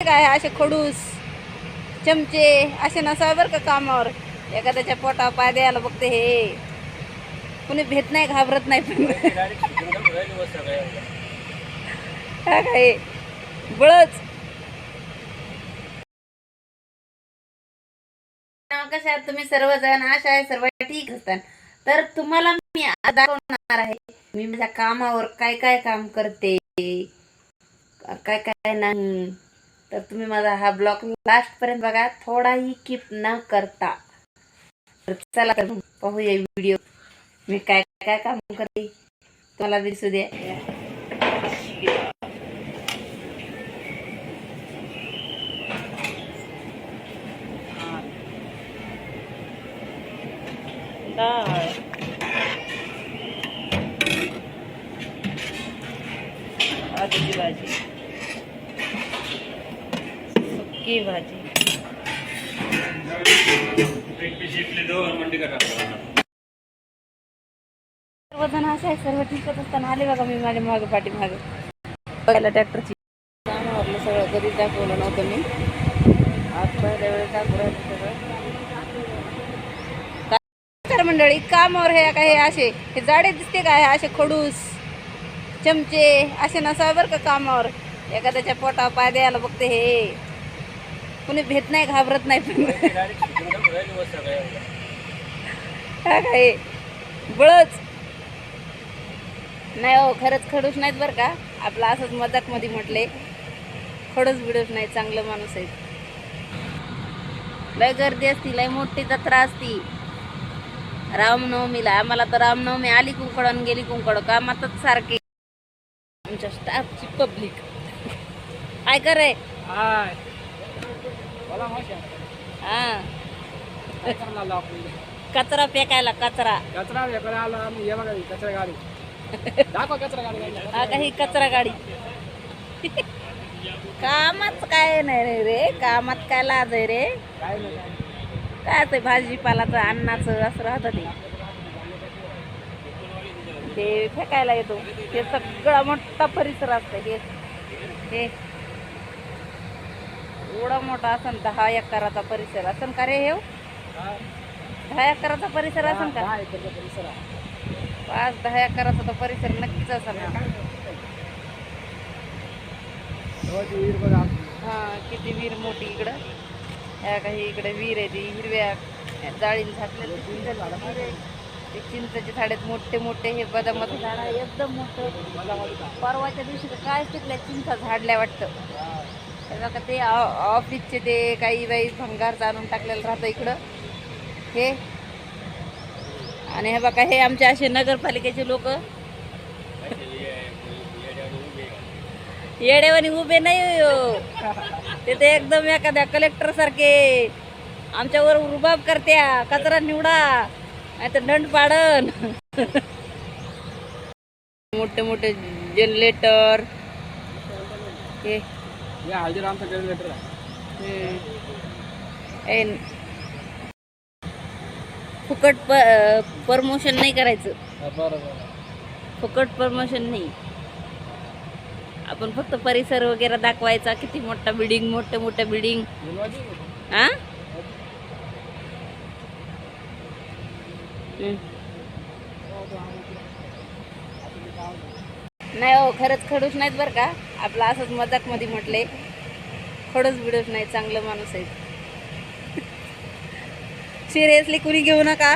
काय असे खडूस चमचे असे नसावे बरं का कामावर. एखाद्याच्या पोटा पाय द्यायला बघते हे. कुणी भेट नाही घाबरत नाही पण. हा काय? बळच. कशा आहात तुम्ही? सर्वजण आशा आहे सर्व ठीक असतात. तर तुम्हाला मी दाखवणार आहे मी माझ्या कामावर काय काय काम करते काय काय नाही. तर तुम्ही माझा हा ब्लॉग लास्ट पर्यंत बघा. थोडाही किप न करता. तर चला तर पाहूया व्हिडिओ मी काय काय काम करते? तुम्हाला दिसू द्या भाजी. सुकी भाजी? सर्वजण असे आहे सर्व ठीकच असताना आले बघा मी माझ्या मागे पाठी मागे बघायला ट्रॅक्टरची कामावरलं सगळं कधीच दाखवलं नव्हतं मी. आज पहिल्या वेळेस दाखवू राहिलं सगळं. मंडळी कामावर हे काय हे असे हे जाडे दिसते काय असे खडूस चमचे असे नसावे बरं का कामावर. एखाद्याच्या पोटा पाय द्यायला बघते हे. कुणी भेट नाही घाबरत नाही पण. हा काय? बळच. नाही हो खरंच खडूस नाहीत बरं का. आपलं असंच मजाकमध्ये म्हटले. खडूस बिडूस नाही चांगलं माणूस आहे. लय गर्दी असती लय मोठी जत्रा असती. रामनवमीला. आम्हाला तर रामनवमी आली कुंकड आणि गेली कुंकड. कामातच सारखे. आमच्या स्टाफची पब्लिक काय करे हा. कचरा फेकायला कचरा. कचरा वेगळा आलो आम्ही. हे बघा ही कचरा गाडी. दाखवा कचरा गाडी हा काही कचरा गाडी? कामात काय नाही रे रे. कामात काय लाज आहे रे. काय ते भाजीपालाचं अन्नाचं असं राहतं ते. ते फेकायला येतो. ते सगळा मोठा परिसर असतं. हे हे. एवढा मोठा असन दहा एकराचा परिसर असन का रे हे? दहा एकराचा परिसर असन का. पाच दहा एकराचा तो परिसर नक्कीच असन हा किती विहीर मोठी इकडं. ह्या काही इकडे विहीर आहे ती हिरव्या जाळीन झाकलेलं आहे. ते चिंचेचे झाड आहेत मोठे मोठे हे बदामाचं झाड आहे एकदम मोठं. परवाच्या दिवशी तर काय शिकल्या चिंचा झाडल्या वाटतं. बघा ते ऑफिसचे ते काही बाई भंगार आणून टाकलेलं राहतं इकडं. हे. आणि हे बघा हे आमचे असे नगरपालिकेचे लोक. येडेवानी उभे नाही हो. ते ते एकदम एखाद्या कलेक्टर सारखे. आमच्यावर रुबाब करत्या कचरा निवडा नाही तर दंड पाडन. मोठे मोठे जनरेटर हे. या हल्दीरामचं आहे फुकट प प्रमोशन नाही करायचं. बरं बरं. फुकट प्रमोशन नाही. आपण फक्त परिसर वगैरे दाखवायचा किती मोठा बिल्डिंग मोठे मोठे बिल्डिंग? हा. नाही हो खरंच खडूस नाहीत बरं का? आपलं असंच मजाकमध्ये म्हटले खडंच बिडूस नाही चांगलं माणूस आहे. सिरियसली कुणी घेऊ नका.